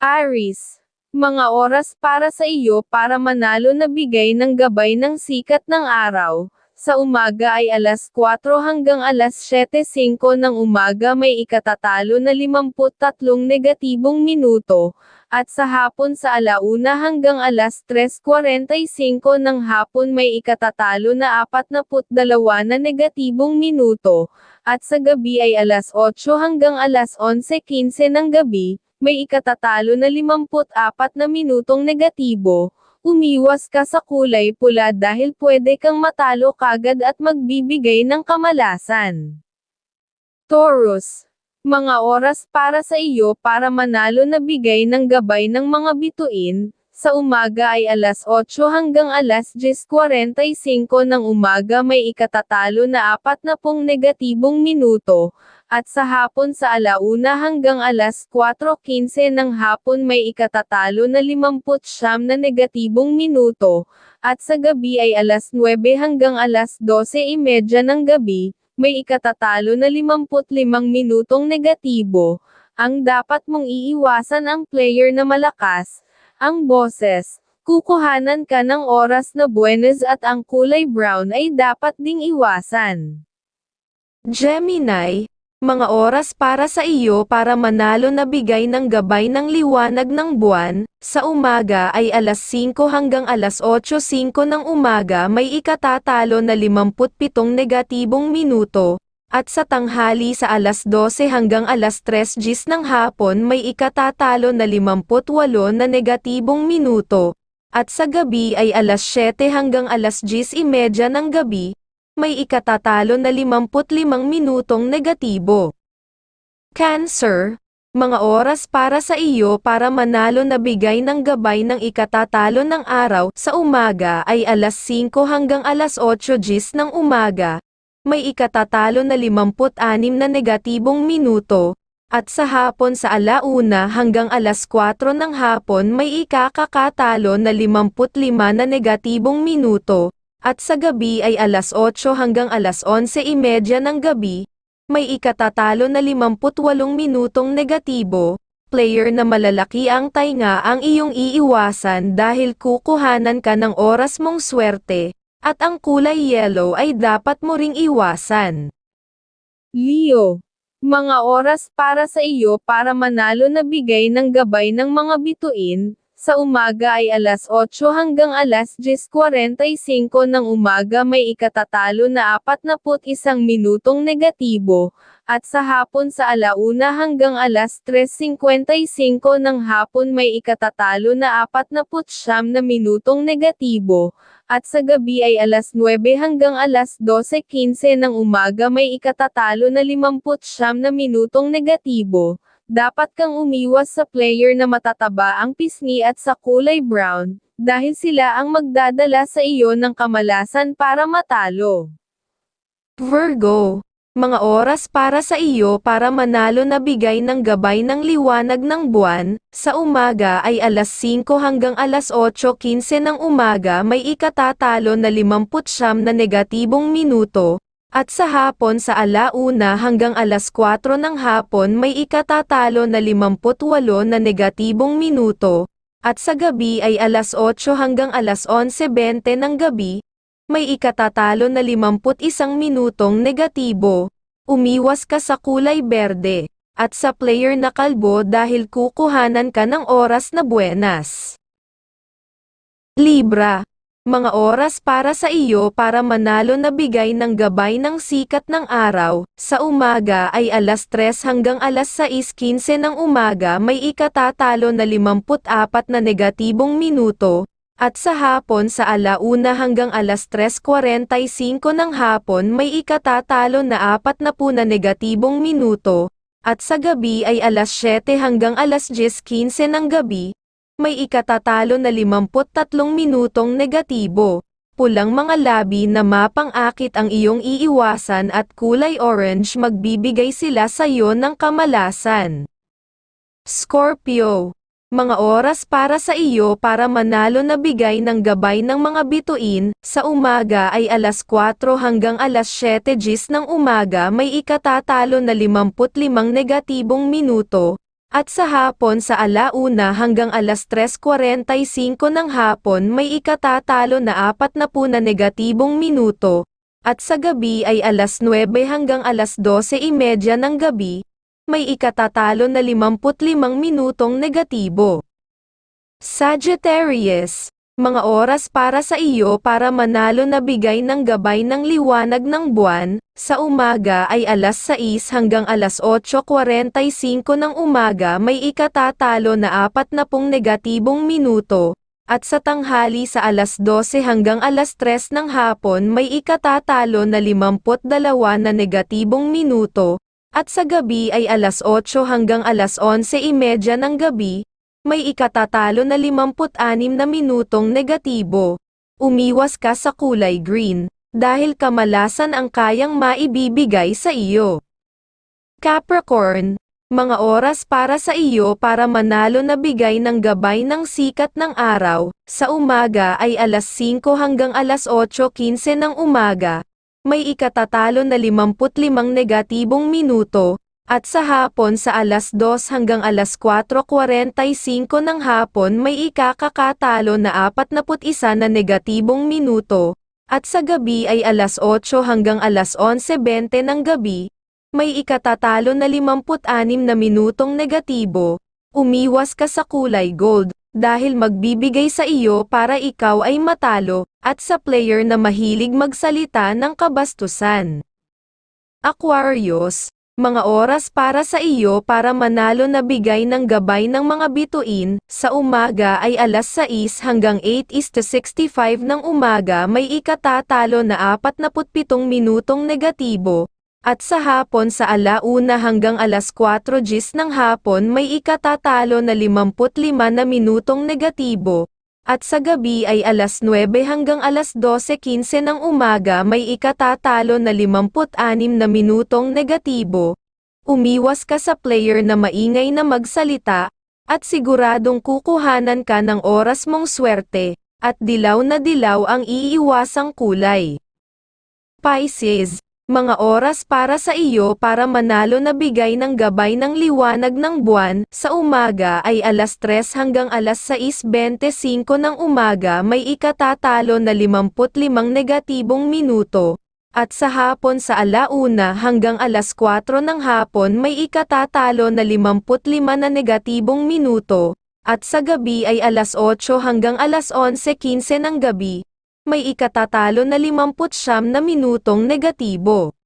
Aris, mga oras para sa iyo para manalo na bigay ng gabay ng sikat ng araw. Sa umaga ay alas 4 hanggang alas 7.05 ng umaga may ikatatalo na 53 negatibong minuto, at sa hapon sa alauna hanggang alas 3.45 ng hapon may ikatatalo na 42 na negatibong minuto, at sa gabi ay alas 8 hanggang alas 11.15 ng gabi, may ikatatalo na 54 na minutong negatibo, umiwas ka sa kulay pula dahil pwede kang matalo kagad at magbibigay ng kamalasan. Taurus, mga oras para sa iyo para manalo na bigay ng gabay ng mga bituin, sa umaga ay alas 8 hanggang alas 10.45 ng umaga may ikatatalo na 40 negatibong minuto, at sa hapon sa alauna hanggang alas 4.15 ng hapon may ikatatalo na 50 na negatibong minuto, at sa gabi ay alas 9 hanggang alas 12.30 ng gabi, may ikatatalo na 55 minutong negatibo. Ang dapat mong iiwasan ang player na malakas, ang boses, kukuhanan ka ng oras na buenas at ang kulay brown ay dapat ding iwasan. Gemini, mga oras para sa iyo para manalo na bigay ng gabay ng liwanag ng buwan, sa umaga ay alas 5 hanggang alas 8.05 ng umaga may ikatatalo na 57 negatibong minuto, at sa tanghali sa alas 12 hanggang alas 3 gis ng hapon may ikatatalo na 58 na negatibong minuto, at sa gabi ay alas 7 hanggang alas 10.30 ng gabi, may ikatatalo na 55 minutong negatibo. Cancer, mga oras para sa iyo para manalo na bigay ng gabay ng ikatatalo ng araw sa umaga ay alas 5 hanggang alas 8 gis ng umaga, may ikatatalo na 56 na negatibong minuto, at sa hapon sa alauna hanggang alas 4 ng hapon may ikakakatalo na 55 na negatibong minuto, at sa gabi ay alas 8 hanggang alas 11.30 ng gabi, may ikatatalo na 58 minutong negatibo, player na malalaki ang tainga ang iyong iiwasan dahil kukuhanan ka ng oras mong swerte, at ang kulay yellow ay dapat mo ring iwasan. Leo, mga oras para sa iyo para manalo na bigay ng gabay ng mga bituin, sa umaga ay alas 8 hanggang alas 10.45 ng umaga may ikatatalo na 41 minutong negatibo, at sa hapon sa alauna hanggang alas 3.55 ng hapon may ikatatalo na 49 na minutong negatibo, at sa gabi ay alas 9 hanggang alas 12.15 ng umaga may ikatatalo na 50 na minutong negatibo dapat kang umiwas sa player na matataba ang pisngi at sa kulay brown, dahil sila ang magdadala sa iyo ng kamalasan para matalo. Virgo, mga oras para sa iyo para manalo na bigay ng gabay ng liwanag ng buwan, sa umaga ay alas 5 hanggang alas 8.15 ng umaga may ikatatalo na 50 na negatibong minuto, at sa hapon sa alauna hanggang alas 4 ng hapon may ikatatalo na 58 na negatibong minuto, at sa gabi ay alas 8 hanggang alas 11.20 ng gabi, may ikatatalo na 51 minutong negatibo. Umiwas ka sa kulay berde, at sa player na kalbo dahil kukuhanan ka ng oras na buenas. Libra mga oras para sa iyo para manalo na bigay ng gabay ng sikat ng araw, sa umaga ay alas 3 hanggang alas 6.15 ng umaga may ikatatalo na 54 na negatibong minuto, at sa hapon sa alauna hanggang alas 3.45 ng hapon may ikatatalo na 40 na negatibong minuto, at sa gabi ay alas 7 hanggang alas 10.15 ng gabi, may ikatatalo na 53 minutong negatibo. Pulang mga labi na mapang-akit ang iyong iiwasan at kulay orange magbibigay sila sa iyo ng kamalasan. Scorpio mga oras para sa iyo para manalo na bigay ng gabay ng mga bituin, sa umaga ay alas 4 hanggang alas 7 gis ng umaga may ikatatalo na 55 negatibong minuto, At sa hapon sa alauna hanggang alas 3.45 ng hapon may ikatatalo na apat na po na negatibong minuto, at sa gabi ay alas 9 hanggang alas 12.30 ng gabi, may ikatatalo na 55 minutong negatibo. Sagittarius, mga oras para sa iyo para manalo na bigay ng gabay ng liwanag ng buwan, sa umaga ay alas 6 hanggang alas 8.45 ng umaga may ikatatalo na 40 negatibong minuto, at sa tanghali sa alas 12 hanggang alas 3 ng hapon may ikatatalo na 52 na negatibong minuto, at sa gabi ay alas 8 hanggang alas 11.30 ng gabi, may ikatatalo na 56 na minutong negatibo. Umiwas ka sa kulay green, dahil kamalasan ang kayang maibibigay sa iyo. Capricorn, mga oras para sa iyo para manalo na bigay ng gabay ng sikat ng araw, sa umaga ay alas 5 hanggang alas 8.15 ng umaga, may ikatatalo na 55 negatibong minuto, at sa hapon sa alas 2 hanggang alas 4.45 ng hapon may ikakakatalo na 41 na negatibong minuto, at sa gabi ay alas 8 hanggang alas 11.20 ng gabi, may ikatatalo na 56 na minutong negatibo, umiwas ka sa kulay gold, dahil magbibigay sa iyo para ikaw ay matalo, at sa player na mahilig magsalita ng kabastusan. Aquarius, mga oras para sa iyo para manalo na bigay ng gabay ng mga bituin, sa umaga ay alas 6 hanggang 8 is to 65 ng umaga may ikatatalo na 47 minutong negatibo, at sa hapon sa alauna hanggang alas 4 gis ng hapon may ikatatalo na 55 na minutong negatibo, at sa gabi ay alas 9 hanggang alas 12.15 ng umaga may ikatatalo na 56 na minutong negatibo. Umiwas ka sa player na maingay na magsalita, at siguradong kukuhanan ka ng oras mong swerte, at dilaw na dilaw ang iiwasang kulay. Pisces, mga oras para sa iyo para manalo na bigay ng gabay ng liwanag ng buwan, sa umaga ay alas 3 hanggang alas 6.25 ng umaga may ikatatalo na 55 negatibong minuto, at sa hapon sa alauna hanggang alas 4 ng hapon may ikatatalo na 55 na negatibong minuto, at sa gabi ay alas 8 hanggang alas 11.15 ng gabi, may ikatatalo na 59 na minutong negatibo.